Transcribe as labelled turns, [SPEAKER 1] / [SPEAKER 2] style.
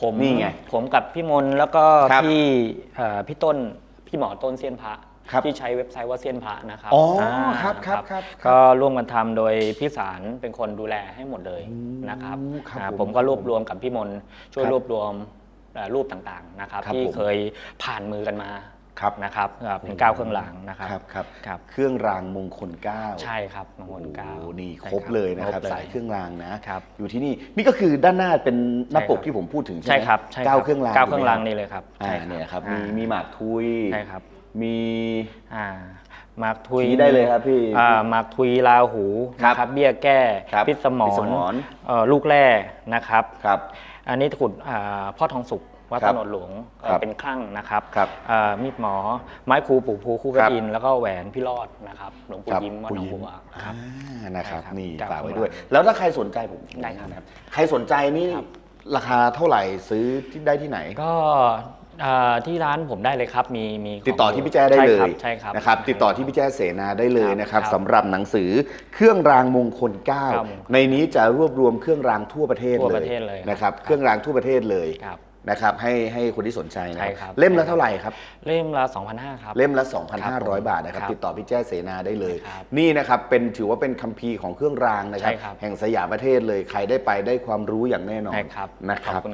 [SPEAKER 1] ผม
[SPEAKER 2] นี่ไง
[SPEAKER 1] ผมกับพี่มนต์แล้วก็
[SPEAKER 2] ครับ
[SPEAKER 1] พี่เอ่อพี่ต้นพี่หมอต้นเซียนพระ
[SPEAKER 2] ครับ
[SPEAKER 1] ที่ใช้เว็บไซต์ว่าเซียนพระนะครับ
[SPEAKER 2] อ๋ออาครับครับครับ
[SPEAKER 1] ก็ร่วมกันทำโดยพี่สารเป็นคนดูแลให้หมดเลยนะครับ
[SPEAKER 2] ครับ
[SPEAKER 1] อ่า
[SPEAKER 2] ผม
[SPEAKER 1] ผมก็รวบรวมกับพี่มนต์ช่วย
[SPEAKER 2] ครับ
[SPEAKER 1] รวบรวมเอ่อรูปต่างๆนะครับ
[SPEAKER 2] ครับ
[SPEAKER 1] ที่
[SPEAKER 2] ผม
[SPEAKER 1] เคยผ่านมือกันมา
[SPEAKER 2] ครับ
[SPEAKER 1] นะครับอ่าเป็นก้าวเครื่องรางนะครับ
[SPEAKER 2] ครับครับ
[SPEAKER 1] ครับ
[SPEAKER 2] เครื่องรางมงคลเก้า
[SPEAKER 1] ใช่ครับมงคลเก้า
[SPEAKER 2] โอ้นี่
[SPEAKER 1] ใช่
[SPEAKER 2] ครบเลยนะครับ
[SPEAKER 1] คบ
[SPEAKER 2] สายเครื่องรางนะ
[SPEAKER 1] ครับ
[SPEAKER 2] อยู่ที่นี่นี่ก็คือด้านหน้าเป็นหน้าปก
[SPEAKER 1] ใช่ครับ
[SPEAKER 2] ที่ผมพูดถึงใช่ไหม
[SPEAKER 1] ใช่ครับใช่
[SPEAKER 2] เก้าเครื่องราง
[SPEAKER 1] เก้าเครื่องราง
[SPEAKER 2] ถูกไหม
[SPEAKER 1] นี่เลยครับ
[SPEAKER 2] อ่า
[SPEAKER 1] ใช่
[SPEAKER 2] เนี่ยครับ
[SPEAKER 1] อ่า
[SPEAKER 2] มีมีหมากทุย
[SPEAKER 1] ใช่ครับ
[SPEAKER 2] มี
[SPEAKER 1] อ่าหมากทุย
[SPEAKER 2] ชี้ได้เลยครับพี่
[SPEAKER 1] อ่าหมากทุยลาหู
[SPEAKER 2] ครับ
[SPEAKER 1] นะครับเบี้ยแก้
[SPEAKER 2] ครับ
[SPEAKER 1] พิษสม
[SPEAKER 2] พิษส
[SPEAKER 1] ร
[SPEAKER 2] มร
[SPEAKER 1] เอ่อลูกแร่นะครับ
[SPEAKER 2] ครับ
[SPEAKER 1] อันนี้ตะกรุดอ่าพ่อทองสุก วัด
[SPEAKER 2] ครั
[SPEAKER 1] ถ
[SPEAKER 2] บ
[SPEAKER 1] นนหลวงเอ่อ
[SPEAKER 2] ครับ
[SPEAKER 1] เป็นคลั่งนะครับ
[SPEAKER 2] ครับ
[SPEAKER 1] อ่ามีดหมอ ไม้ครูปู่ภูคู่ก
[SPEAKER 2] ครั
[SPEAKER 1] ระ
[SPEAKER 2] บ
[SPEAKER 1] อินแล้วก็แหวนพี่รอดนะครับหลวงปู่
[SPEAKER 2] ครับ
[SPEAKER 1] ยิ้มวัดหนองบัวครับ
[SPEAKER 2] อ่านะครับ
[SPEAKER 1] ใช่ครับ
[SPEAKER 2] นี่
[SPEAKER 1] เก้า
[SPEAKER 2] ฝากไว้
[SPEAKER 1] เครื่อง
[SPEAKER 2] ด้วย
[SPEAKER 1] ราง
[SPEAKER 2] แล้วถ้าใครสนใจผม
[SPEAKER 1] ได้ครับ
[SPEAKER 2] นะครับใครสนใจนี่
[SPEAKER 1] ครับ
[SPEAKER 2] ราคาเท่าไหร่ซื้อที่ได้ที่ไหน
[SPEAKER 1] ก็อ่าที่ร้านผมได้เลยครับมีมีขง
[SPEAKER 2] ติดต่อที่พี่แจ้ได้เลย
[SPEAKER 1] ใช่ครับ
[SPEAKER 2] นะครับ
[SPEAKER 1] ใช่
[SPEAKER 2] ติดต่อที่พี่แจ้เสนาได้เลยนะครับ
[SPEAKER 1] ครับ
[SPEAKER 2] สำหรับหนังสือเครื่องรางมงคล
[SPEAKER 1] ครับ
[SPEAKER 2] 9 ในนี้จะรวบรวมเครื่องรางทั่วประเทศ
[SPEAKER 1] ทั่ว
[SPEAKER 2] เล
[SPEAKER 1] ประ
[SPEAKER 2] ย
[SPEAKER 1] เทศเลยครับ
[SPEAKER 2] นะครับเครื่องรางทั่วประเทศเลย
[SPEAKER 1] ครับ
[SPEAKER 2] นะครับให้ให้คนที่สนใจนะ
[SPEAKER 1] ใช่ครับ
[SPEAKER 2] เล่มละเท่าไหร่ครับ
[SPEAKER 1] เล่มละ2,500ครับ
[SPEAKER 2] เล่มละ
[SPEAKER 1] ครับผม
[SPEAKER 2] 2,500 บาทนะครับ
[SPEAKER 1] ครับ
[SPEAKER 2] ติดต่อพี่แจ้เสนาได้เลย
[SPEAKER 1] ครับ
[SPEAKER 2] นี่นะครับเป็นถือว่าเป็นคัมภีร์ของเครื่องรางนะครับ
[SPEAKER 1] ใช่ครับ
[SPEAKER 2] แห่งสยามประเทศเลยใครได้ไปได้ความรู้อย่างแน่นอน
[SPEAKER 1] ใช่ครับ
[SPEAKER 2] นะค
[SPEAKER 1] ขอบ
[SPEAKER 2] รับ
[SPEAKER 1] คุณ